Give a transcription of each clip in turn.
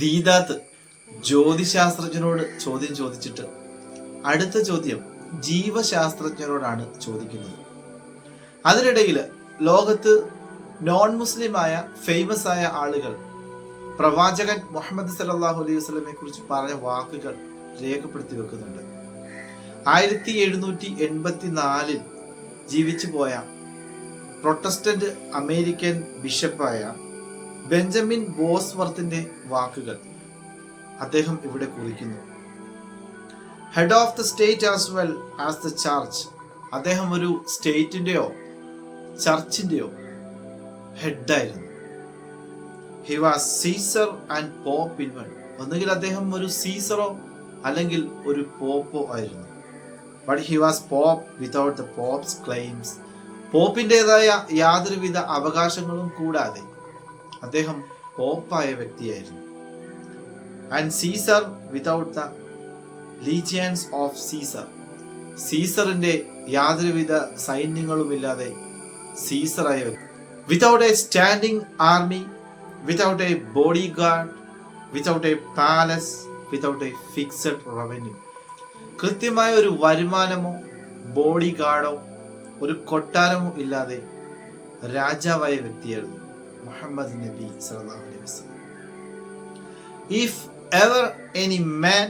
ദീദാത്ത് ജ്യോതിശാസ്ത്രജ്ഞനോട് ചോദ്യം ചോദിച്ചിട്ട് അടുത്ത ചോദ്യം ജീവശാസ്ത്രജ്ഞരോടാണ് ചോദിക്കുന്നത്. അതിനിടയിൽ ലോകത്ത് നോൺ മുസ്ലിമായ ഫേമസ് ആയ ആളുകൾ പ്രവാചകൻ മുഹമ്മദ് സല്ലല്ലാഹു അലൈഹി വസ്ലമെ കുറിച്ച് പറഞ്ഞ വാക്കുകൾ രേഖപ്പെടുത്തി വെക്കുന്നുണ്ട്. ആയിരത്തി എഴുന്നൂറ്റി എൺപത്തി നാലിൽ ജീവിച്ചു പോയ പ്രൊട്ടസ്റ്റന്റ് അമേരിക്കൻ ബിഷപ്പായ ബെഞ്ചമിൻ ബോസ്വർത്തിന്റെ വാക്കുകൾ അദ്ദേഹം ഇവിടെ കുറിക്കുന്നു. Head of the state as well as the church അദ്ദേഹം ഒരു സ്റ്റേറ്റിന്റെയോ ചർച്ചിന്റെയോ ഹെഡായിരുന്നു. He was Caesar and Pope in one ഒന്നുകിൽ അദ്ദേഹം ഒരു സീസറോ അല്ലെങ്കിൽ ഒരു പോപ്പോ ആയിരുന്നു. But he was Pope without the Pope's claims പോപ്പിന്റെതായ യാതൊരുവിധ അവകാശങ്ങളും കൂടാതെ അദ്ദേഹം പോപ്പായ വ്യക്തിയായിരുന്നു. And Caesar without the legions of Caesar സീസറിന്റെ യാതൊരുവിധ സൈന്യങ്ങളും സൈന്യങ്ങളുമില്ലാതെ സീസറായ വ്യക്തി. Without a standing army without a bodyguard without a palace without a fixed revenue കൃത്യമായ ഒരു വരുമാനമോ ബോഡി ഗാർഡോ ഒരു കൊട്ടാരമോ ഇല്ലാതെ രാജാവായ വ്യക്തിയായിരുന്നു. മുഹമ്മദ് നബി സല്ലല്ലാഹു അലൈഹി വസല്ലം if ever any man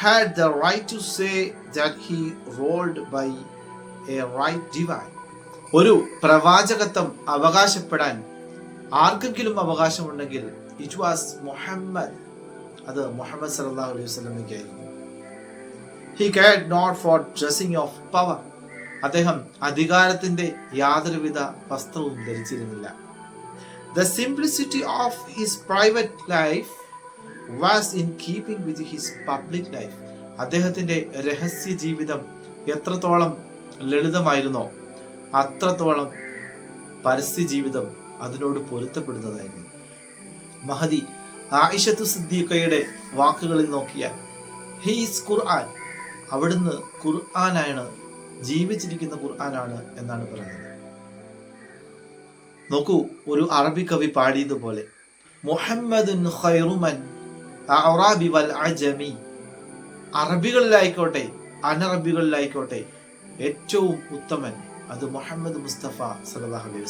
had the right to say that he ruled by a right divine ഒരു പ്രവാചകത്വം അവകാശപ്പെടാൻ ആർക്കെങ്കിലും അവകാശമുണ്ടെങ്കിൽ ഇറ്റ് വാസ് മുഹമ്മദ് അത് മുഹമ്മദ് സല്ലല്ലാഹു അലൈഹി വസല്ലമയ്ക്കായിരുന്നു he cared not for dressing of power അദ്ദേഹം അധികാരത്തിന്റെ യാതൊരുവിധ വസ്ത്രവും ധരിച്ചിരുന്നില്ല. The simplicity of his private life was in keeping with his public life അദ്ദേഹത്തിന്റെ രഹസ്യ ജീവിതം എത്രത്തോളം ലളിതമായിരുന്നോ അത്രത്തോളം പരസ്യ ജീവിതം അതിനോട് പൊരുത്തപ്പെടുന്നതായിരുന്നു. മഹദി ആയിഷത്തു സിദ്ദീഖയുടെ വാക്കുകളിൽ നോക്കിയാൽ ഹീസ് ഖുർആൻ. അവിടുന്ന് ഖുർആനാണ് ജീവിച്ചിരിക്കുന്ന ഖുർആനാണ് എന്നാണ് പറയുന്നത്. നോക്കൂ ഒരു അറബി കവി പാടിയതുപോലെ മുഹമ്മദുൻ ഖൈറുമൻ അറബികളിലായിക്കോട്ടെ അനറബികളിലായിക്കോട്ടെ ഏറ്റവും ഉത്തമൻ അത് മുഹമ്മദ് മുസ്തഫ സല്ലല്ലാഹു അലൈഹി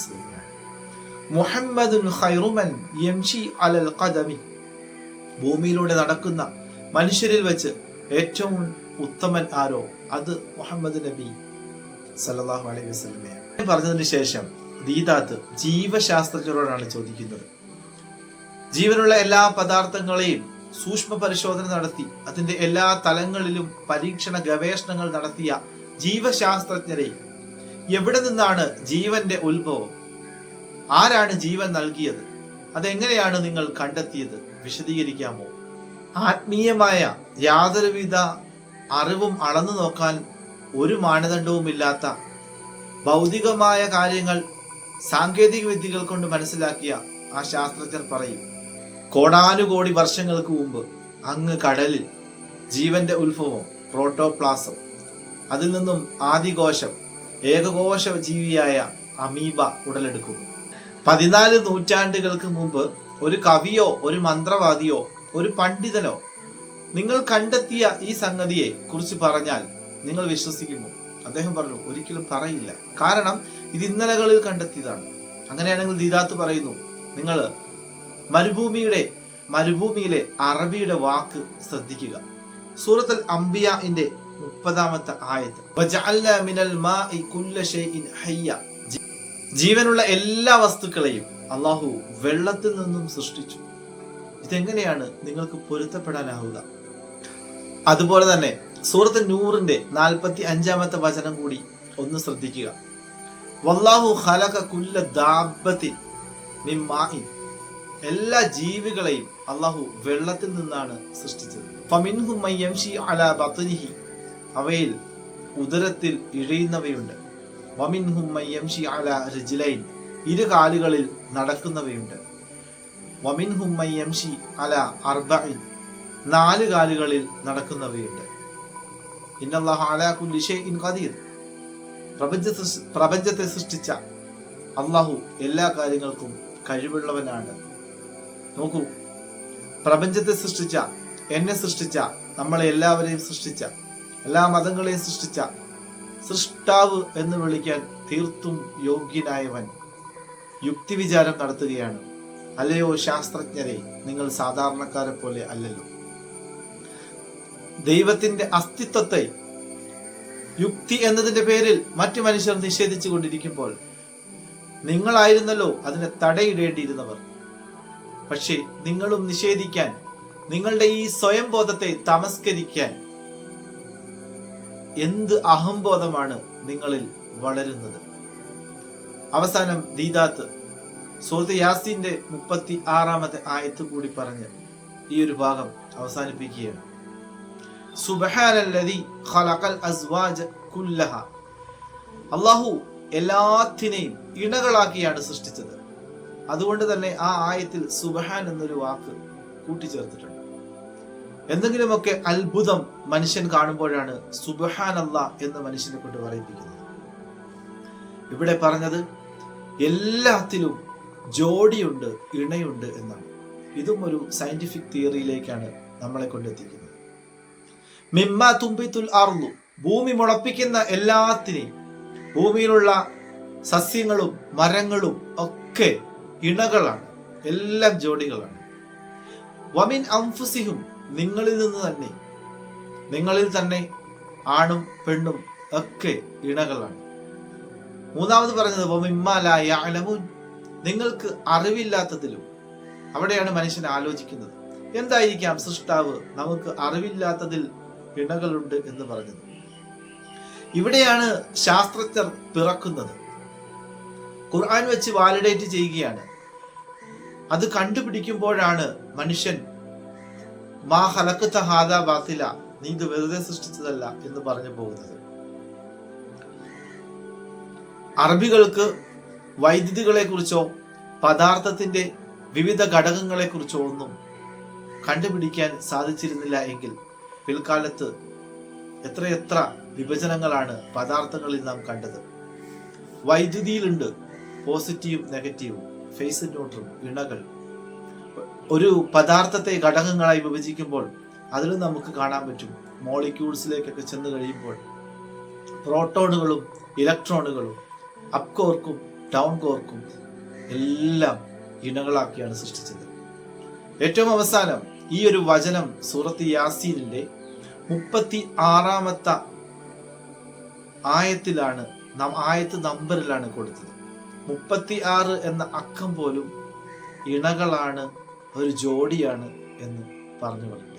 മുഹമ്മദുൻ ഖൈറുമൻ അലൽ ഖദമി. ഭൂമിയിലൂടെ നടക്കുന്ന മനുഷ്യരിൽ വെച്ച് ഏറ്റവും ഉത്തമൻ ആരോ? അത് മുഹമ്മദ് നബി സല്ലല്ലാഹു അലൈഹി വസ്ലമയാണ് പറഞ്ഞതിന് ശേഷം ദീദാത്ത് ജീവശാസ്ത്രജ്ഞരോടാണ് ചോദിക്കുന്നത്. ജീവനുള്ള എല്ലാ പദാർത്ഥങ്ങളെയും സൂക്ഷ്മ പരിശോധന നടത്തി അതിന്റെ എല്ലാ തലങ്ങളിലും പരീക്ഷണ ഗവേഷണങ്ങൾ നടത്തിയ ജീവശാസ്ത്രജ്ഞരെ എവിടെ നിന്നാണ് ജീവന്റെ ഉത്ഭവം? ആരാണ് ജീവൻ നൽകിയത്? അതെങ്ങനെയാണ് നിങ്ങൾ കണ്ടെത്തിയത്? വിശദീകരിക്കാമോ? ആത്മീയമായ യാതൊരുവിധ അറിവും അളന്നു നോക്കാൻ ഒരു മാനദണ്ഡവുമില്ലാത്ത ഭൗതികമായ കാര്യങ്ങൾ സാങ്കേതിക വിദ്യകൾ കൊണ്ട് മനസ്സിലാക്കിയ ആ ശാസ്ത്രജ്ഞർ പറയും കോടാനുകോടി വർഷങ്ങൾക്ക് മുമ്പ് അങ്ങ് കടലിൽ ജീവന്റെ ഉത്ഭവം പ്രോട്ടോപ്ലാസം അതിൽ നിന്നും ആദികോശം ഏകകോശ ജീവിയായ അമീബ ഉടലെടുക്കും പതിനാല് നൂറ്റാണ്ടുകൾക്ക് മുമ്പ് ഒരു കവിയോ ഒരു മന്ത്രവാദിയോ ഒരു പണ്ഡിതനോ നിങ്ങൾ കണ്ടെത്തിയ ഈ സംഗതിയെ കുറിച്ച് പറഞ്ഞാൽ നിങ്ങൾ വിശ്വസിക്കുമോ അദ്ദേഹം പറഞ്ഞു ഒരിക്കലും പറയില്ല. കാരണം ഇത് ഇന്നലകളിൽ കണ്ടെത്തിയതാണ്. അങ്ങനെയാണെങ്കിൽ ദീദാത്ത് പറയുന്നു നിങ്ങൾ മരുഭൂമിയുടെ മരുഭൂമിയിലെ അറബിയുടെ വാക്ക് ശ്രദ്ധിക്കുക. സൂറത്തുൽ അംബിയന്റെ മുപ്പതാമത്തെ ആയത്ത്. ജീവനുള്ള എല്ലാ വസ്തുക്കളെയും അള്ളാഹു വെള്ളത്തിൽ നിന്നും സൃഷ്ടിച്ചു. ഇതെങ്ങനെയാണ് നിങ്ങൾക്ക് പൊരുത്തപ്പെടാനാവുക? അതുപോലെ തന്നെ സൂറത്ത് നൂറിന്റെ നാൽപ്പത്തി അഞ്ചാമത്തെ വചനം കൂടി ഒന്ന് ശ്രദ്ധിക്കുക. വല്ലാഹു ഖലക കുല്ല ദാബത്തിൻ മിൻ എല്ലാ ജീവികളെയും അള്ളാഹു വെള്ളത്തിൽ നിന്നാണ് സൃഷ്ടിച്ചത്. ഫമിൻഹു മൻ യംശി അലാ ബത്നിഹി. അവയിൽ ഉദരത്തിൽ ഇഴയുന്നവയുണ്ട്. വമിൻഹു മൻ യംശി അലാ റിജ്ലൈൻ. ഇരു കാലുകളിൽ നടക്കുന്നവയുണ്ട്. വമിൻഹു മൻ യംശി അലാ അർബഇൻ. നാല് കാലുകളിൽ നടക്കുന്നവയുണ്ട്. ഇന്നല്ലാഹു അലാ കുല്ലി ഷൈഇൻ ഖദീർ. പ്രപഞ്ചത്തെ പ്രപഞ്ചത്തെ സൃഷ്ടിച്ച അള്ളാഹു എല്ലാ കാര്യങ്ങൾക്കും കഴിവുള്ളവനാണ്. നോക്കൂ പ്രപഞ്ചത്തെ സൃഷ്ടിച്ച എന്നെ സൃഷ്ടിച്ച നമ്മളെ എല്ലാവരെയും സൃഷ്ടിച്ച എല്ലാ മതങ്ങളെയും സൃഷ്ടിച്ച സൃഷ്ടാവ് എന്ന് വിളിക്കാൻ തീർത്തും യോഗ്യനായവൻ യുക്തി വിചാരം നടത്തുകയാണ്. അല്ലയോ ശാസ്ത്രജ്ഞരെ നിങ്ങൾ സാധാരണക്കാരെ പോലെ അല്ലല്ലോ. ദൈവത്തിന്റെ അസ്തിത്വത്തെ യുക്തി എന്നതിന്റെ പേരിൽ മറ്റു മനുഷ്യർ നിഷേധിച്ചു കൊണ്ടിരിക്കുമ്പോൾ നിങ്ങളായിരുന്നല്ലോ അതിനെ തടയിടേണ്ടിയിരുന്നവർ. പക്ഷേ നിങ്ങളും നിഷേധിക്കാൻ നിങ്ങളുടെ ഈ സ്വയം ബോധത്തെ തമസ്കരിക്കാൻ എന്ത് അഹംബോധമാണ് നിങ്ങളിൽ വളരുന്നത്? അവസാനം ദീദാത്ത് സുഹൃത്ത് യാസിന്റെ മുപ്പത്തി ആറാമത്തെ ആയത്ത് കൂടി പറഞ്ഞ് ഈ ഒരു ഭാഗം അവസാനിപ്പിക്കുകയാണ്. ഖലഖൽ അസ്വാജ് അള്ളാഹു എല്ലാത്തിനെയും ഇണകളാക്കിയാണ് സൃഷ്ടിച്ചത്. അതുകൊണ്ട് തന്നെ ആ ആയത്തിൽ സുബഹാൻ എന്നൊരു വാക്ക് കൂട്ടിച്ചേർത്തിട്ടുണ്ട്. എന്തെങ്കിലുമൊക്കെ അത്ഭുതം മനുഷ്യൻ കാണുമ്പോഴാണ് സുബഹാൻ അല്ല എന്ന് മനുഷ്യനെ കൊണ്ട് പറയിപ്പിക്കുന്നത്. ഇവിടെ പറഞ്ഞത് എല്ലാത്തിലും ജോഡിയുണ്ട് ഇണയുണ്ട് എന്നാണ്. ഇതും ഒരു സയന്റിഫിക് തിയറിയിലേക്കാണ് നമ്മളെ കൊണ്ടെത്തിക്കുന്നത്. മിമ്മ തുമ്പിത്തുൽ അർന്നു ഭൂമി മുളപ്പിക്കുന്ന എല്ലാത്തിനെയും ഭൂമിയിലുള്ള സസ്യങ്ങളും മരങ്ങളും ഒക്കെ ഇണകളാണ് എല്ലാം ജോഡികളാണ്. വമിൻ അംഫുസിഹും നിങ്ങളിൽ നിന്ന് തന്നെ നിങ്ങളിൽ തന്നെ ആണും പെണ്ണും ഒക്കെ ഇണകളാണ്. മൂന്നാമത് പറഞ്ഞത് വമിമ്മാലൂൻ നിങ്ങൾക്ക് അറിവില്ലാത്തതിലും. അവിടെയാണ് മനുഷ്യൻ ആലോചിക്കുന്നത്. എന്തായിരിക്കാം സൃഷ്ടാവ് നമുക്ക് അറിവില്ലാത്തതിൽ ഇണകളുണ്ട് എന്ന് പറഞ്ഞത്. ഇവിടെയാണ് ശാസ്ത്രജ്ഞർ പിറക്കുന്നത്. ഖുർആൻ വെച്ച് വാലിഡേറ്റ് ചെയ്യുകയാണ്. അത് കണ്ടുപിടിക്കുമ്പോഴാണ് മനുഷ്യൻ മാ ഹലക്കത്ത ഹാദ ബാത്തില നീ ഇത് വെറുതെ സൃഷ്ടിച്ചതല്ല എന്ന് പറഞ്ഞു പോകുന്നത്. അറബികൾക്ക് വൈദ്യുതികളെ കുറിച്ചോ പദാർത്ഥത്തിന്റെ വിവിധ ഘടകങ്ങളെ കുറിച്ചോ ഒന്നും കണ്ടുപിടിക്കാൻ സാധിച്ചിരുന്നില്ല എങ്കിൽ പിൽക്കാലത്ത് എത്രയെത്ര വിഭജനങ്ങളാണ് പദാർത്ഥങ്ങളിൽ നാം കണ്ടത്. വൈദ്യുതിയിലുണ്ട് പോസിറ്റീവും നെഗറ്റീവും ഫേസ് ന്യൂട്രും ഇണകൾ. ഒരു പദാർത്ഥത്തെ ഘടകങ്ങളായി വിഭജിക്കുമ്പോൾ അതിൽ നമുക്ക് കാണാൻ പറ്റും. മോളിക്യൂൾസിലേക്കൊക്കെ ചെന്ന് കഴിയുമ്പോൾ പ്രോട്ടോണുകളും ഇലക്ട്രോണുകളും അപ് കോർക്കും ഡൗൺ കോർക്കും എല്ലാം ഇണകളാക്കിയാണ് സൃഷ്ടിച്ചത്. ഏറ്റവും അവസാനം ഈ ഒരു വചനം സൂറത്ത് യാസീനിന്റെ മുപ്പത്തി ആറാമത്തെ ആയത്തിലാണ് നാം ആയത്ത് നമ്പറിലാണ് കൊടുത്തത്. മുപ്പത്തി ആറ് എന്ന അക്കം പോലും ഇണകളാണ് ഒരു ജോഡിയാണ് എന്ന് പറഞ്ഞു കൊടുത്തത്.